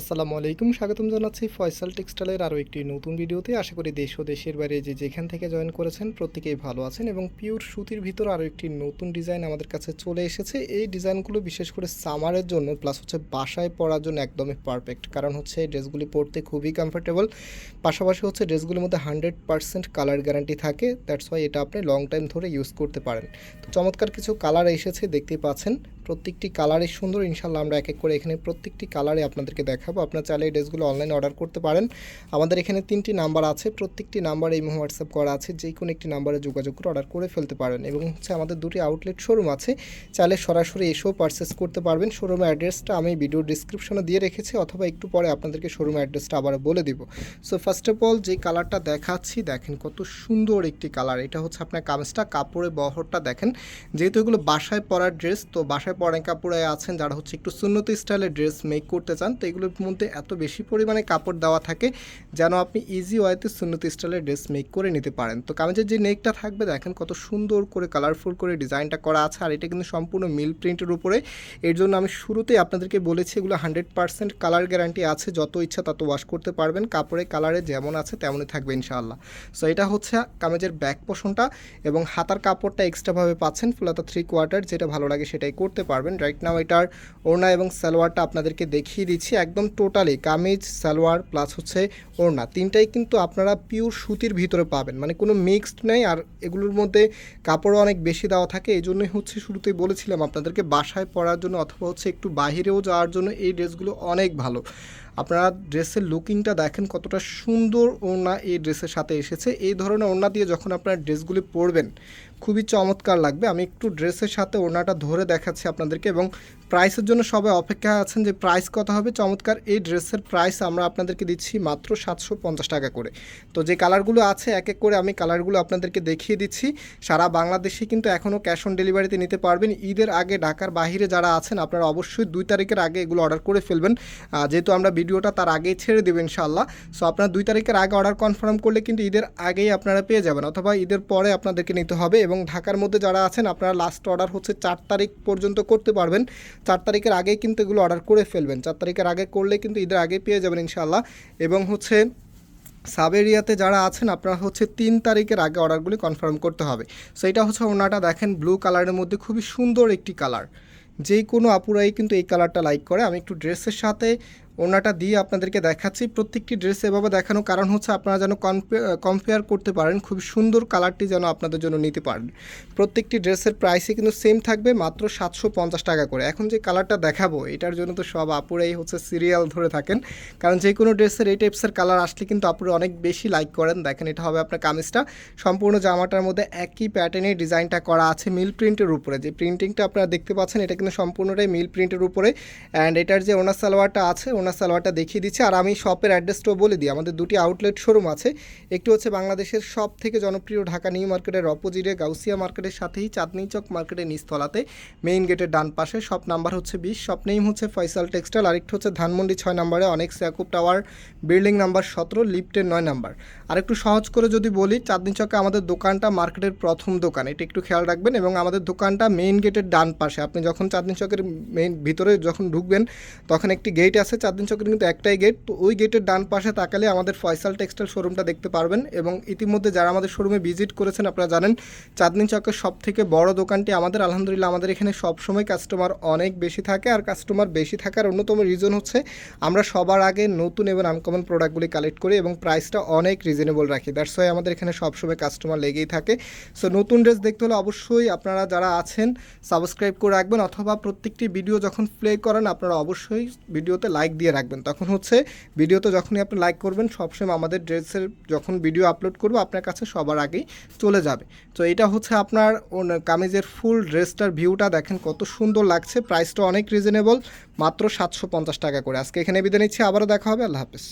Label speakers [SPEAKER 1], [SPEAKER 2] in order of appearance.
[SPEAKER 1] আসসালামু আলাইকুম, স্বাগতম জানাচ্ছি ফয়সাল টেক্সটাইলের আরও একটি নতুন ভিডিওতে। আশা করি দেশ ও দেশের বাইরে যে যেখান থেকে জয়েন করেছেন প্রত্যেকেই ভালো আছেন এবং পিওর সুতির ভিতর আরও একটি নতুন ডিজাইন আমাদের কাছে চলে এসেছে। এই ডিজাইনগুলো বিশেষ করে সামারের জন্য, প্লাস হচ্ছে বাসায় পরার জন্য একদমই পারফেক্ট। কারণ হচ্ছে এই ড্রেসগুলি পরতে খুবই কমফোর্টেবল পাশাপাশি হচ্ছে ড্রেসগুলির মধ্যে হান্ড্রেড পার্সেন্ট কালার গ্যারান্টি থাকে। দ্যাটস ওয়াই এটা আপনি লং টাইম ধরে ইউজ করতে পারেন। তো চমৎকার কিছু কালার এসেছে, দেখতেই পাচ্ছেন। প্রত্যেকটি কালারই সুন্দর ইনশাল্লাহ আমরা এক এক করে এখানে প্রত্যেকটি কালারে আপনাদেরকে দেখাবো। আপনার চাইলে এই ড্রেসগুলো অনলাইনে অর্ডার করতে পারেন। আমাদের এখানে তিনটি নাম্বার আছে, প্রত্যেকটি নাম্বার এই হোয়াটসঅ্যাপ করা আছে, যে কোনো একটি নাম্বারে যোগাযোগ করে অর্ডার করে ফেলতে পারেন। এবং হচ্ছে আমাদের দুটি আউটলেট শোরুম আছে, চাইলে সরাসরি এসেও পারচেস করতে পারবেন। শোরুমের অ্যাড্রেসটা আমি ভিডিও ডিসক্রিপশনে দিয়ে রেখেছি, অথবা একটু পরে আপনাদেরকে শোরুম অ্যাড্রেসটা আবার বলে দিব। সো ফার্স্ট অফ অল যে কালারটা দেখাচ্ছি, দেখেন কত সুন্দর একটি কালার এটা হচ্ছে আপনার কামিজটা, কাপড়ের বহরটা দেখেন। যেহেতু এগুলো বাসায় পরার ড্রেস তো বাসায় পরা কাপড়ে আছেন যারা হচ্ছে একটু সুন্নতি স্টাইলের ড্রেস মেক করতে চান, তো এগুলোর মধ্যে এত বেশি পরিমাণে কাপড় দেওয়া থাকে যেন আপনি ইজি ওয়েতে সুন্নতি স্টাইলের ড্রেস মেক করে নিতে পারেন। তো কামিজের যে নেকটা থাকবে, দেখেন কত সুন্দর করে কালারফুল করে ডিজাইনটা করা আছে, আর এটা কিন্তু সম্পূর্ণ মিল প্রিন্টের উপরে। এর জন্য আমি শুরুতেই আপনাদেরকে বলেছি এগুলো হান্ড্রেড পার্সেন্ট কালার গ্যারান্টি আছে, যত ইচ্ছা তত ওয়াশ করতে পারবেন কাপড়ের কালারে যেমন আছে তেমনই থাকবে ইনশাআল্লাহ। সো এটা হচ্ছে কামেজের ব্যাক পোষণটা এবং হাতার কাপড়টা এক্সট্রাভাবে পাচ্ছেন, ফুলাতা থ্রি কোয়ার্টার যেটা ভালো লাগে সেটাই করতে পারবেন। রাইট নাও এটার ওড়না এবং সালোয়ারটা আপনাদেরকে দেখিয়ে দিচ্ছি একদম টোটালি কামিজ, সালোয়ার প্লাস হচ্ছে ওড়না। তিনটাই কিন্তু আপনারা পিওর সুতির ভিতরে পাবেন। মানে কোনো মিক্সড নেই আর এগুলোর মধ্যে কাপড়ও অনেক বেশি দেওয়া থাকে। এই জন্যই হচ্ছে শুরুতেই বলেছিলাম আপনাদেরকে বাসায় পরার জন্য অথবা হচ্ছে একটু বাহিরেও যাওয়ার জন্য এই ড্রেসগুলো অনেক ভালো। আপনারা ড্রেসের লুকিংটা দেখেন কতটা সুন্দর ওড়না এই ড্রেসের সাথে এসেছে। এই ধরনের ওড়না দিয়ে যখন আপনারা ড্রেসগুলি পরবেন, খুবই চমৎকার লাগবে। আমি একটু ড্রেসের সাথে ওড়নাটা ধরে দেখাচ্ছি আপনাদেরকে এবং প্রাইসের জন্য সবাই অপেক্ষা আছেন যে প্রাইস কত হবে। চমৎকার, এই ড্রেসের প্রাইস আমরা আপনাদেরকে দিচ্ছি মাত্র সাতশো পঞ্চাশ টাকা করে। তো যে কালারগুলো আছে, এক এক করে আমি কালারগুলো আপনাদেরকে দেখিয়ে দিচ্ছি। সারা বাংলাদেশে কিন্তু এখনও ক্যাশ অন ডেলিভারিতে নিতে পারবেন। ঈদের আগে ঢাকার বাহিরে যারা আছেন, আপনারা অবশ্যই দুই তারিখের আগে এগুলো অর্ডার করে ফেলবেন। যেহেতু আমরা ভিডিওটা তার আগেই ছেড়ে দেবেন ইনশাল্লাহ সো আপনারা দুই তারিখের আগে অর্ডার কনফার্ম করলে কিন্তু ঈদের আগেই আপনারা পেয়ে যাবেন, অথবা ঈদের পরে আপনাদেরকে নিতে হবে। এবং ঢাকার মধ্যে যারা আছেন, আপনারা লাস্ট অর্ডার হচ্ছে চার তারিখ পর্যন্ত করতে পারবেন। চার তারিখের আগেই কিন্তু এগুলো অর্ডার করে ফেলবেন। চার তারিখের আগে করলে কিন্তু ঈদের আগে পেয়ে যাবেন ইনশাল্লাহ এবং হচ্ছে সাবেরিয়াতে যারা আছেন, আপনারা হচ্ছে তিন তারিখের আগে অর্ডারগুলি কনফার্ম করতে হবে। সো এটা হচ্ছে ওনাটা দেখেন ব্লু কালারের মধ্যে খুবই সুন্দর একটি কালার যে কোনো আপুরাই কিন্তু এই কালারটা লাইক করে। আমি একটু ড্রেসের সাথে ওনাটা দিয়ে আপনাদেরকে দেখাচ্ছি। প্রত্যেকটি ড্রেস এভাবে দেখানো কারণ হচ্ছে আপনারা যেন কম্পেয়ার করতে পারেন খুব সুন্দর কালারটি যেন আপনাদের জন্য নিতে পারেন। প্রত্যেকটি ড্রেসের প্রাইসই কিন্তু সেম থাকবে মাত্র সাতশো পঞ্চাশ টাকা করে। এখন যে কালারটা দেখাবো, এটার জন্য তো সব আপুরাই হচ্ছে সিরিয়াল ধরে থাকেন। কারণ যে কোনো ড্রেসের এই টাইপসের কালার আসলে কিন্তু আপুরা অনেক বেশি লাইক করেন। দেখেন, এটা হবে আপনার কামিজটা। সম্পূর্ণ জামাটার মধ্যে একই প্যাটার্নের ডিজাইনটা করা আছে মিল প্রিন্টের উপরে। যে প্রিন্টিংটা আপনারা দেখতে পাচ্ছেন, এটা কিন্তু সম্পূর্ণটাই মিল প্রিন্টের উপরে। অ্যান্ড এটার যে ওনার সালোয়ারটা আছে ওনার সালোয়ারটা দেখিয়ে দিচ্ছি। আর আমি শপের অ্যাড্রেসটাও বলে দিই। আমাদের দুটি আউটলেট শোরুম আছে। একটি হচ্ছে বাংলাদেশের সব থেকে জনপ্রিয় ঢাকা নিউ মার্কেটের অপোজিটে গাউসিয়া মার্কেটের সাথেই চাঁদনি চক মার্কেটের নিস্তলাতে মেইন গেটের ডান পাশে। শপ নাম্বার হচ্ছে বিশ। শপ নেম হচ্ছে ফয়সাল টেক্সটাইল আরেকটি হচ্ছে ধানমন্ডি ছয় নাম্বারে অনেক স্যাকুব টাওয়ার বিল্ডিং নাম্বার সতেরো লিফটের নয় নাম্বার আর একটু সহজ করে যদি বলি, চাঁদনি চকে আমাদের দোকানটা মার্কেটের প্রথম দোকান। এটা একটু খেয়াল রাখবেন এবং আমাদের দোকানটা মেইন গেটের ডান পাশে। আপনি যখন চাঁদনি চকের মেইন ভিতরে যখন ঢুকবেন, তখন একটি গেট আছে চাঁদনি চকের কিন্তু একটাই গেট তো ওই গেটের ডান পাশে তাকালে আমাদের ফয়সাল টেক্সটাইল শোরুমটা দেখতে পারবেন এবং ইতিমধ্যে যারা আমাদের শোরুমে ভিজিট করেছেন আপনারা জানেন, চাঁদনি চকের সব থেকে বড় দোকানটি আমাদের, আলহামদুলিল্লাহ আমাদের এখানে সবসময় কাস্টমার অনেক বেশি থাকে আর কাস্টমার বেশি থাকার অন্যতম রিজন হচ্ছে আমরা সবার আগে নতুন এবং আনকমন প্রোডাক্টগুলি কালেক্ট করি এবং প্রাইসটা অনেক রিজনেবল রাখি। দ্যাটস ওয়াই আমাদের এখানে সবসময় কাস্টমার লেগেই থাকে। সো নতুন ড্রেস দেখতে হলে অবশ্যই আপনারা যারা আছেন সাবস্ক্রাইব করে রাখবেন অথবা প্রত্যেকটি ভিডিও যখন প্লে করেন, আপনারা অবশ্যই ভিডিওতে লাইক দিয়ে রাখবেন। তখন হচ্ছে ভিডিওতে যখনই আপনি লাইক করবেন, সবসময় আমাদের ড্রেসের যখন ভিডিও আপলোড করব, আপনার কাছে সবার আগেই চলে যাবে। তো এটা হচ্ছে আপনার কামিজের ফুল ড্রেসটার ভিউটা দেখেন কত সুন্দর লাগছে। প্রাইসটা অনেক রিজনেবল মাত্র সাতশো পঞ্চাশ টাকা করে। আজকে এখানে বিদায় নিচ্ছি, আবারও দেখা হবে, আল্লাহ হাফেজ।